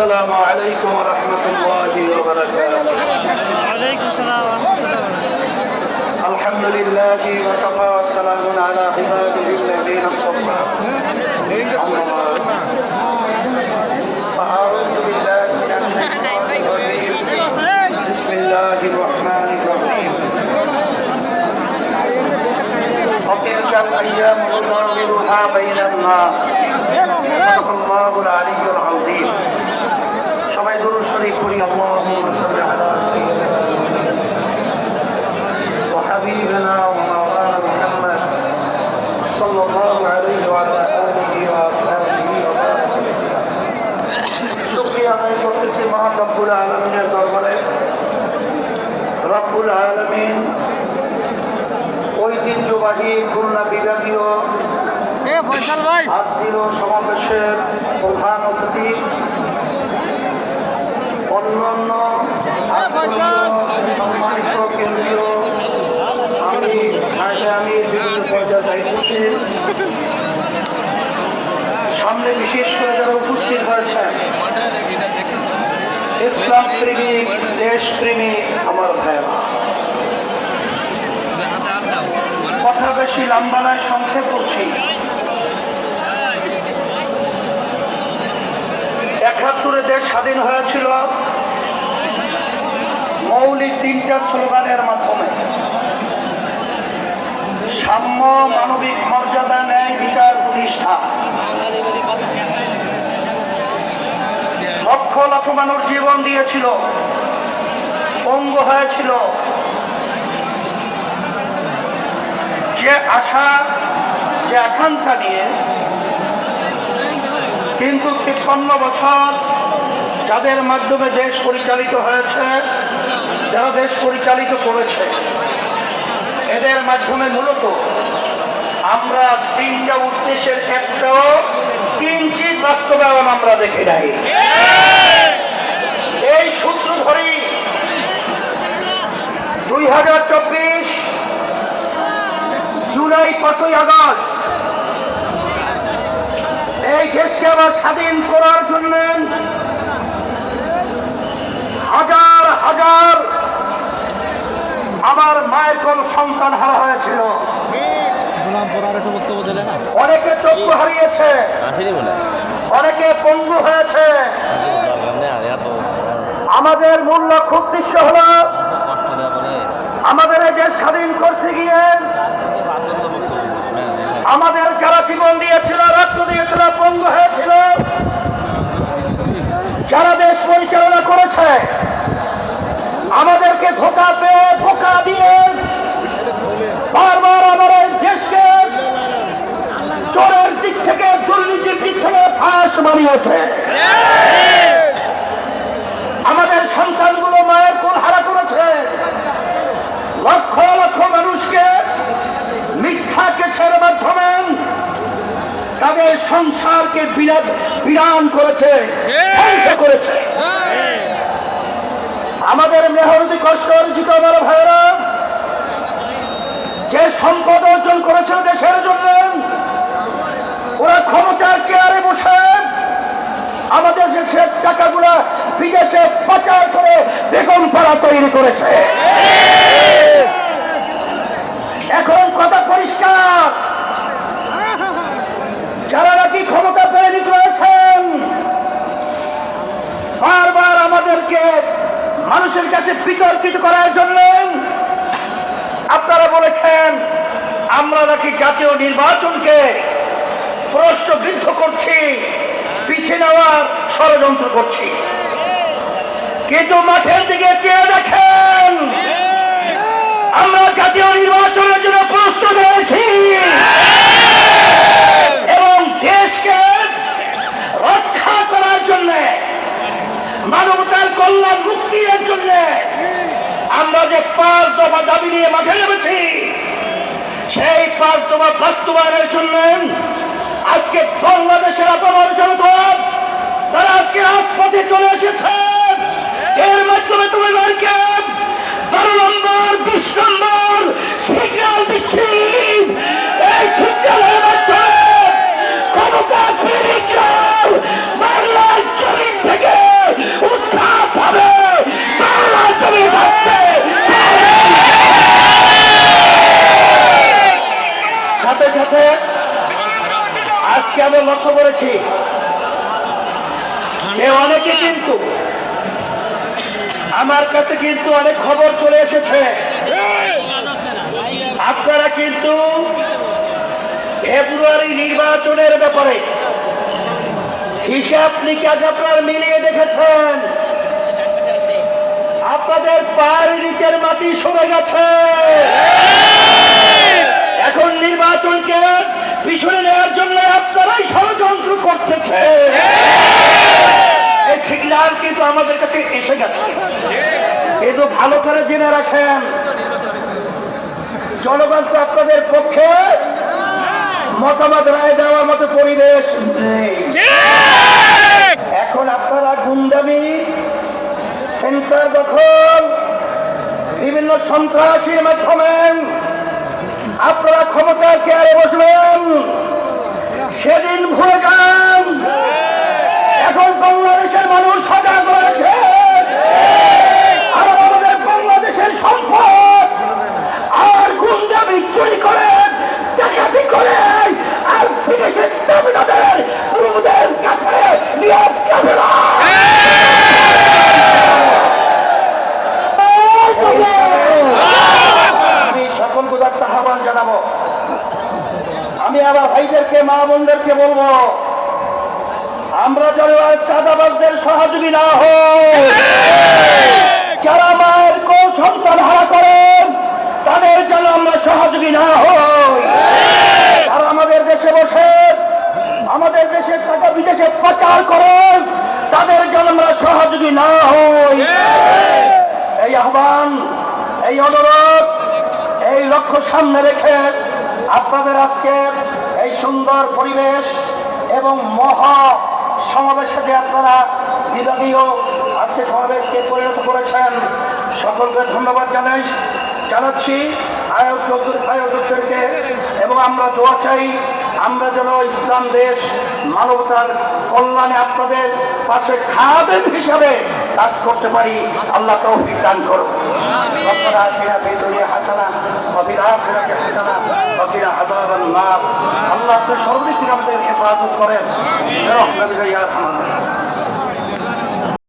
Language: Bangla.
السلام عليكم ورحمة الله وبركاته وعليكم السلام ورحمة الله وبركاته. الحمد لله وكفى وسلام على عباده الذين اصطفى. فأعوذ بالله من الشيطان الرجيم. بسم الله الرحمن الرحيم. وتلك الأيام نداولها بين الناس. صدق الله العلي العظيم. সবাই দরুদ শরীফ করি দরবারে। ঐতিহ্যবাহী বিভাগীয় সমাবেশের প্রধান অতিথি। অন্যান্য সম্মানিত কেন্দ্রীয় আমি আমি সামনে বিশেষ করে যারা উপস্থিত হয়েছেন ইসলাম প্রেমিক দেশ প্রেমিক আমার ভাইরা কথা বেশি লম্বা নয়, সংক্ষেপ করছি একাত্তরে দেশ স্বাধীন হয়েছিল। মৌলিক তিনটা স্লোগানের মাধ্যমে। সাম্য মানবিক মর্যাদা ন্যায় বিচার প্রতিষ্ঠা। লক্ষ লক্ষ মানুষ জীবন দিয়েছিল, পঙ্গু হয়েছিল। যে আশা, যে আকাঙ্ক্ষা নিয়ে কিন্তু তিপ্পান্ন বছর যাদের মাধ্যমে দেশ পরিচালিত হয়েছে, যারা দেশ পরিচালিত করেছে, এদের মাধ্যমে মূলত আমরা তিনটা উদ্দেশ্যের একটাও কিঞ্চিত বাস্তবায়ন আমরা দেখি নাই। এই সূত্র ধরেই দুই জুলাই পাঁচই আগস্ট এই দেশকে আবার স্বাধীন করার জন্য হাজার হাজার আমার মায়ের কোন সন্তান হারা হয়েছিল। গোলাম পরার একটু বক্তব্য দিলে না? অনেকে চক্ষু হারিয়েছে। অনেকে পঙ্গু হয়েছে। আমাদের মূল লক্ষ্য উদ্দেশ্য হলো কষ্ট দেওয়া বলে। আমাদের এই দেশ স্বাধীন করতে গিয়ে। আমাদের যারা জীবন দিয়েছিল, রক্ত দিয়েছিল, পঙ্গু হয়েছিল, যারা দেশ পরিচালনা করেছে, আমাদেরকে ধোকা পেয়ে ধোকা দিয়ে বারবার এই দেশকে চোরের দিক থেকে, দুর্নীতির দিক থেকে ফাঁস মারিয়েছে আমাদের সন্তানগুলো মায়ের কোল হারা করেছে লক্ষ লক্ষ মানুষকে মিথ্যা কেসের তাদের সংসারকে বিরাট বিরান করেছে ধ্বংস করেছে। আমাদের মেহরতি কষ্ট অর্জিত আমার ভাইরা যে সম্পদ অর্জন করেছে দেশের জন্য ওরা ক্ষমতার চেয়ারে বসে আমাদের দেশের টাকাগুলো বিদেশে পাচার করে বেগম পাড়া তৈরি করেছে এখন কথা পরিষ্কার যারা নাকি ক্ষমতা প্রেরিত রয়েছেন বারবার আমাদেরকে মানুষের কাছে বিতর্কিত করার জন্য আপনারা বলেছেন, আমরা নাকি জাতীয় নির্বাচনকে প্রশ্নবিদ্ধ করছি পিছিয়ে নেওয়ার ষড়যন্ত্র করছি। কিন্তু মাঠের দিকে চেয়ে দেখেন, আমরা জাতীয় নির্বাচনের জন্য প্রস্তুত হয়েছি এবং দেশকে রক্ষা করার জন্য মানবতার কল্যাণ মুক্তির জন্য আমরা যে পাঁচ দফা দাবি নিয়ে মাঠে নেমেছি সেই পাঁচ দফা বাস্তবায়নের জন্য আজকে বাংলাদেশের আপামর জনতা তারা আজকে রাজপথে চলে এসেছে। এর মাধ্যমে তুমি লড়কে বারো নম্বর, বিশ নম্বর লক্ষ্য করেছি। যে অনেকে কিন্তু আমার কাছে কিন্তু অনেক খবর চলে এসেছে। আপনারা কিন্তু ফেব্রুয়ারি নির্বাচনের ব্যাপারে হিসাব নিকাশ আপনারা মিলিয়ে দেখেছেন। আপনাদের পায়ের নিচের মাটি সরে গেছে। এখন নির্বাচনকে পিছনে নেওয়ার জন্য আপনারাই ষড়যন্ত্র করতেছে। এই সিগন্যাল কিন্তু আমাদের কাছে এসে গেছে। কিন্তু ভালো করে জেনে রাখেন জনগণ তো আপনাদের পক্ষে মতামত রায় দেওয়ার মতো পরিবেশ নেই। এখন আপনারা গুন্ডামি সেন্টার দখল বিভিন্ন সন্ত্রাসীর মাধ্যমে আপনারা ক্ষমতার চেয়ারে বসবেন। সেদিন ভুলে যান। এখন বাংলাদেশের মানুষ সজাগ রয়েছে। আর আমাদের বাংলাদেশের সম্পদ। আর গুন্ডামি চুরি করে, ডাকাতি করে, আর বিদেশের দাবিদাদের কাছে নিয়ে যাবে আমি সকল গুদার্থ আহ্বান জানাব আমি আমার ভাইদেরকে, মা বোনদেরকে বলব, আমরা যেন আর চাঁদাবাজদের সহযোগী না হই। যারা মায়ের কো সন্তান হারা করেন, তাদের যেন আমরা সহযোগী না হই। তারা আমাদের দেশে বসে, আমাদের দেশে টাকা বিদেশে পাচার করেন, তাদের যেন আমরা সহযোগী না হই। এই আহ্বান, এই অনুরোধ, এই লক্ষ্য সামনে রেখে আপনাদের আজকে এই সুন্দর পরিবেশ এবং মহা সমাবেশে যে আপনারা বিভাগীয় আজকে সমাবেশকে পরিণত করেছেন। সকলকে ধন্যবাদ জানাই, জানাচ্ছি। আয়োজক, আয়োজকদেরকে এবং আমরা দোয়া চাই আমরা যেন ইসলাম দেশ মানবতার কল্যাণে আপনাদের পাশে খাদেম হিসাবে কাজ করতে পারি আল্লাহ তৌফিক দান করো ربنا آتنا في الدنيا حسنة وفي الآخرة حسنة وقنا عذاب النار আল্লাহ আপনি সর্বদিক থেকে আমাদের হেফাজত করেন রহমান ইয়া রহমান